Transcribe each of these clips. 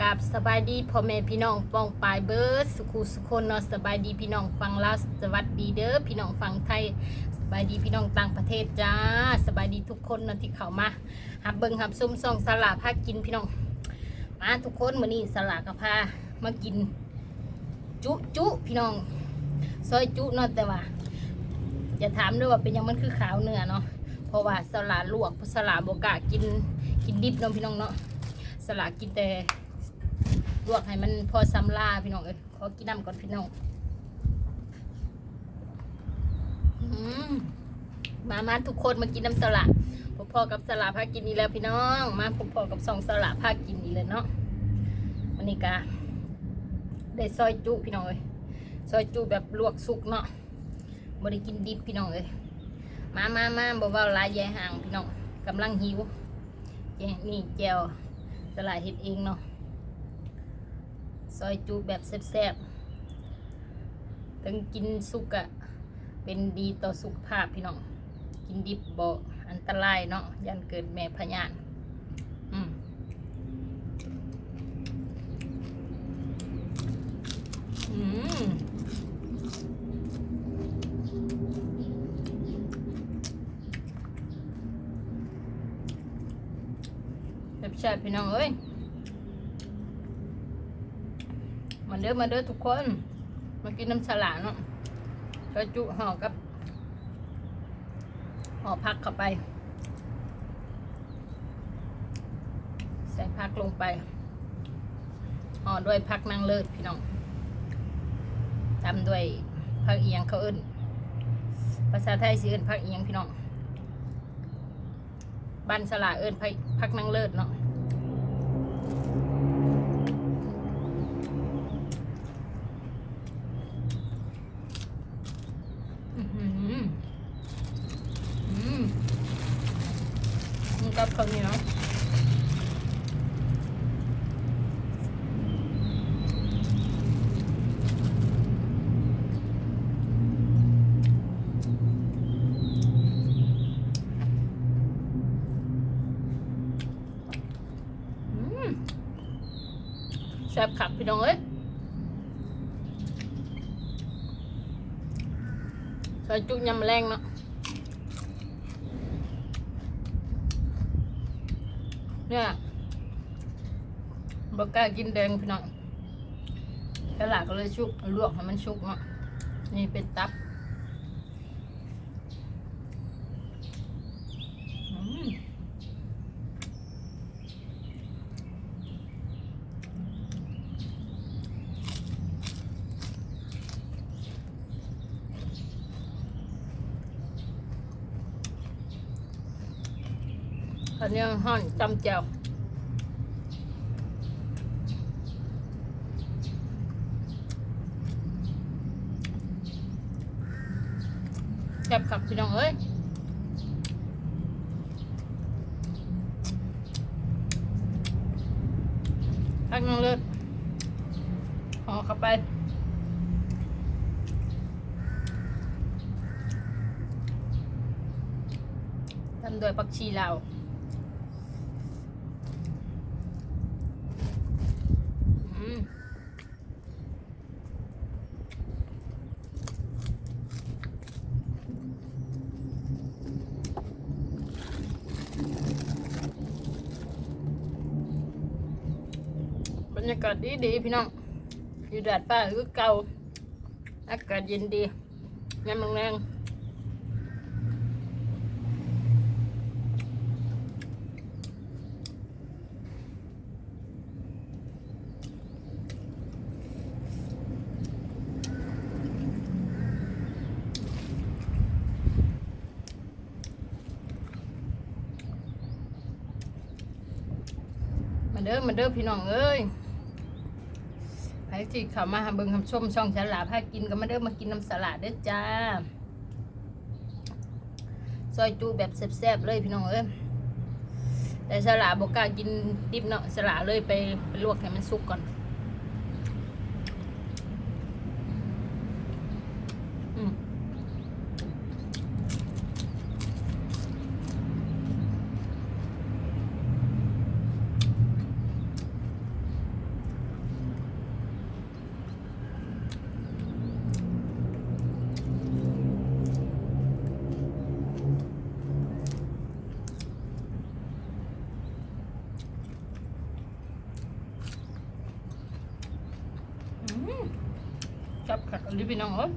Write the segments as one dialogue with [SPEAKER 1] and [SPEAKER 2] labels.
[SPEAKER 1] กับสบายดีพ่อแม่พี่น้องป้องปลายเบิร์ดสุขุสุคนเนาะสบายดีพี่น้องฟังลาวสวัสดีเด้อพี่น้องฟังไทยสบายดีพี่น้องต่างประเทศจ้าสบายดีทุกคนเนาะที่เข้ามาหับเบิงหับซุ่มซองสลาพากินพี่น้องมาทุกคนมื้อนี้สลากับพามากิน จุจุพี่น้อง ซอยจุเนาะแต่ว่าอย่าถามด้วยว่าเป็นยังมันคือขาวเนื้อเนาะเพราะว่าสลาลวกสลาบกล้ากินกินดิบเนาะพี่น้องเนาะสลากินแต่ วกให้มันพอซำลาพี่น้องเอ้ยขอกินน้ำก่อนพี่น้องอมามาทุกคนมากินน้ำสลัดพ่อกับสลัดพากินนี่แล้วพี่น้อง มาพ่อๆกับสองสลัดพากินนี่เลยเนาะวันนี้กาได้ซอยจุพี่น้องเอ้ยซอยจุแบบลวกสุกเนาะบ่ได้กินดิบพี่น้องเอ้ยมามามาบ่เว้าลายแย่ห่างพี่น้องกำลังหิวแจนี่แจวสลายเห็ดเองเนาะ ซอยจูแบบแซ่บๆถึงกินสุกอะเป็นดีต่อสุขภาพพี่น้อง กินดิบบ่อันตรายเนาะยันเกิดแม่พญานอืมอืมแซ่บๆพี่น้องเอ้ย มา เด้อมาเด้อทุกคน มากินน้ำฉลาเนาะกระจุห่อกับห่อผักเข้าไป ใส่ผักลงไปห่อด้วยผักนางเลิศพี่น้องตามด้วยผักเอียงเขาเอิ้นภาษาไทยสิเอิ้นผักเอียงพี่น้องบ้านสลาเอิ้นผักผักนางเลิศเนาะ อื้อหืออืมมันกับข้าวเหนียวอืมแซ่บขับพี่น้องเอ้ยซอยจุยำแรงเนาะเนี่ยบอกกล้ากินแดงพี่น้องตลาดก็เลยชุกลวกให้มันชุกเนาะนี่เป็นตับอืม อันนี้ห่อนจำแจ่วแซ่บขับพี่น้องเอ้ยพักน้องเลิศห่อเข้าไปทำโดวยผักชีลาวอืมบรรยากาศดีดีๆพี่น้อง อยู่ดาดฟ้าคือเก่า อากาศเย็นดียามแรงๆมาเด้อมาเด้อพี่น้องเอ้ย ที่เขามาหาเบิงคำชมช่องฉลาพากินก็มาเด้อมากินน้ำสลัดเด้อจ้า ซอยจูแบบแซ่บๆเลยพี่น้องเอ้ยแต่สลัดบอกกล้ากินดิบเนาะสลัดเลยไปไปลวกให้มันสุกก่อน อืม ดิพี่น้องเอ้ย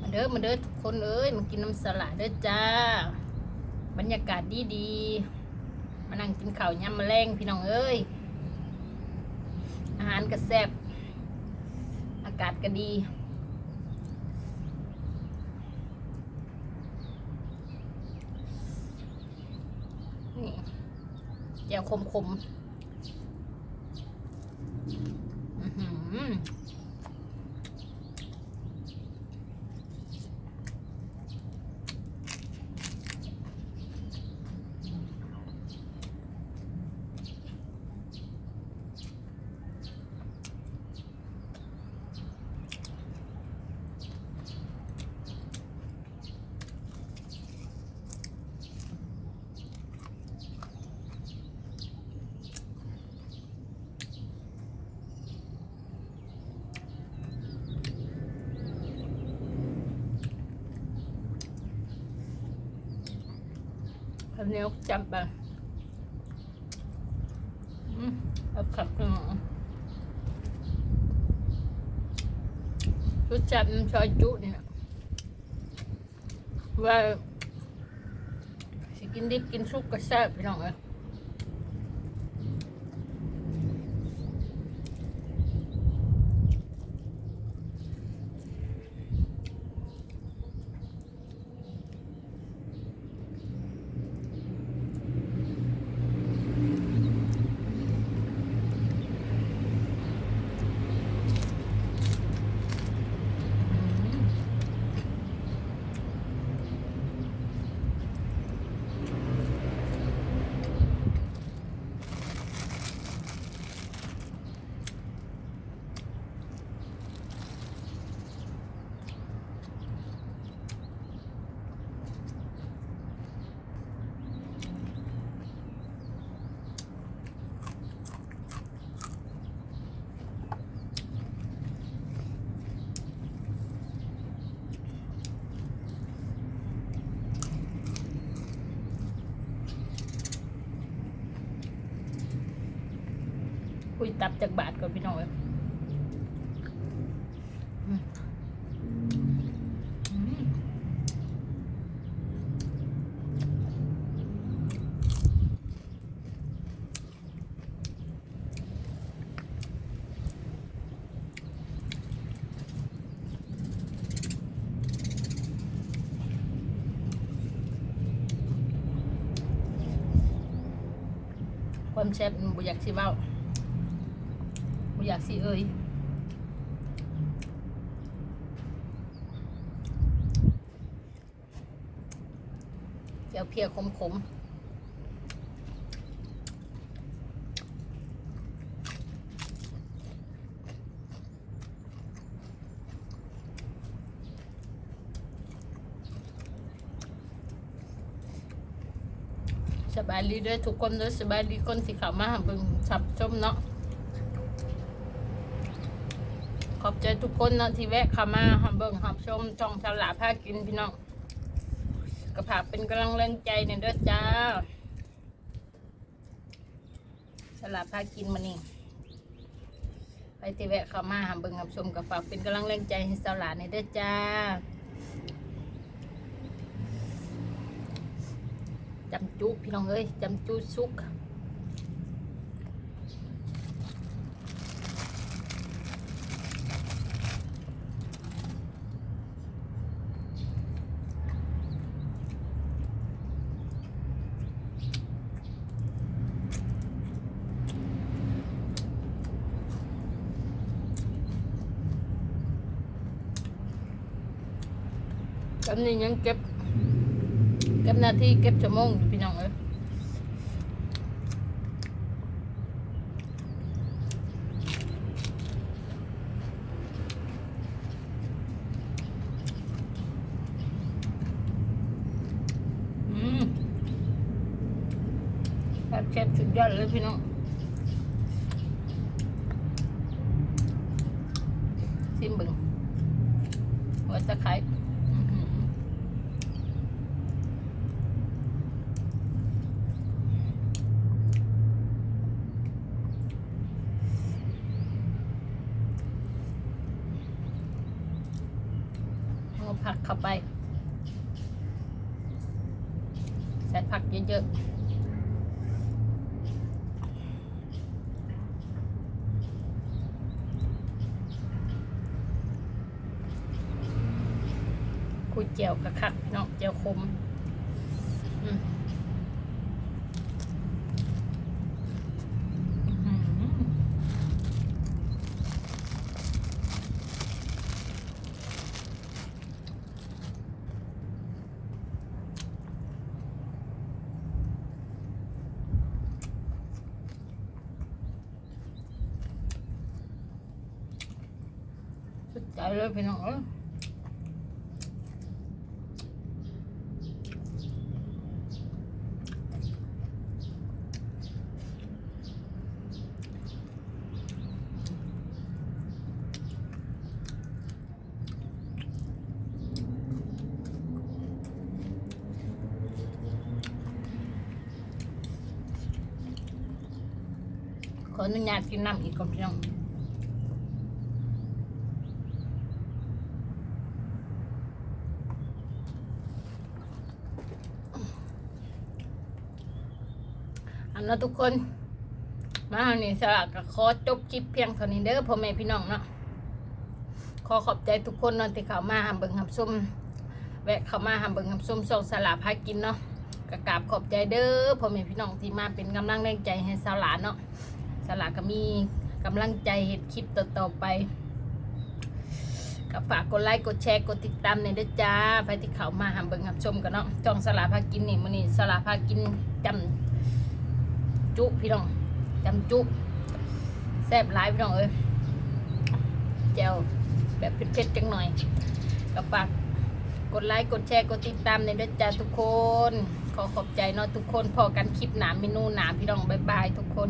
[SPEAKER 1] มาเด้อมาเด้อทุกคนเอ้ยมากินน้ำสลัดเด้อจ้า บรรยากาศดีดีมานั่งกินข้าวยำมะแรงพี่น้องเอ้ยอาหารก็แซ่บอากาศก็ดี นี่แจ่วคมคมๆอื้อหือข้าว เหนียจับไปอืมเอาขับไปหมอรู้จักมันซอยจุเนี่ยว่า สิกินดิบกินสุกก็แซ่บพี่น้องเอ้ย คุยตับจากบาทก่อนพี่น้องเอ้ยอืมอืมความแซ่บมันบ่อยากสิเว้าบ่ อยากสิเอ่ยเจียวเพียขมขมสบายดีด้วยทุกคนด้วยสบายดีคนสิขามาหาบิ่งสับชมเนาะ ข อบใจทุกคนเนาะที่แวะเข้ามาหาเบิ่งหับชมช่องฉลาดพากินพี่น้องกระผากเป็นกำลังแรงใจเนี่ยเด้อจ้าฉลาดพากินมานี่ไปที่แวะเข้ามาหาเบิ่งหับชมกระฝากเป็นกำลังแรงใจให้ฉลาเนี่ยเด้อจ้าจำจุพี่น้องเอ้ยจำจุสุก กับนี่ยังเก็บ เก็บหน้าที่เก็บชั่วโมงอยู่พี่น้องเอ้ยอืมแบบเชฟสุดยอดเลยพี่น้องซิมเบึงหัวตะไคร้อื้อหือ เข้าไป ใส่ผักเยอะๆคุ ยเจียวกระคักพี่น้องเจียวคมอืมอืมสุดใจเลยพี่น้องเอ้ยขออนุญาตกินน้ำอีกก่อนพี่น้องอันนั้นทุกคน มาอันนี้สละก็ขอจบคลิปเพียงเท่านี้เด้อพ่อแม่พี่น้องเนาะขอขอบใจทุกคนเนาะที่เข้ามาหาเบิงหาส้มแวะเข้ามาหาเบิงหาส้มส่งสลาพากินเนาะกระกาบขอบใจเด้อพ่อแม่พี่น้องที่มาเป็นกำลังแรงใจให้สลาเนาะ สลาก็มีกำลังใจเฮ็ดคลิปต่อๆไปก็ฝากกดไลค์กดแชร์กดติดตามในเด้อจ้าไปที่เขามาหาเบิ่งหาชมกันเนาะจองสลาพากินนี่มื้อนี้สลาพากินจำจุพี่น้องจำจุแซ่บหลายพี่น้องเอ้ยแจวแบบเผ็ดๆจังหน่อยก็ฝากกดไลค์กดแชร์กดติดตามในเด้วยจ้าทุกคน ขอขอบใจเนาะทุกคนพอกันคลิปหนาเมนูหนาพี่น้องบ๊ายบายทุกคน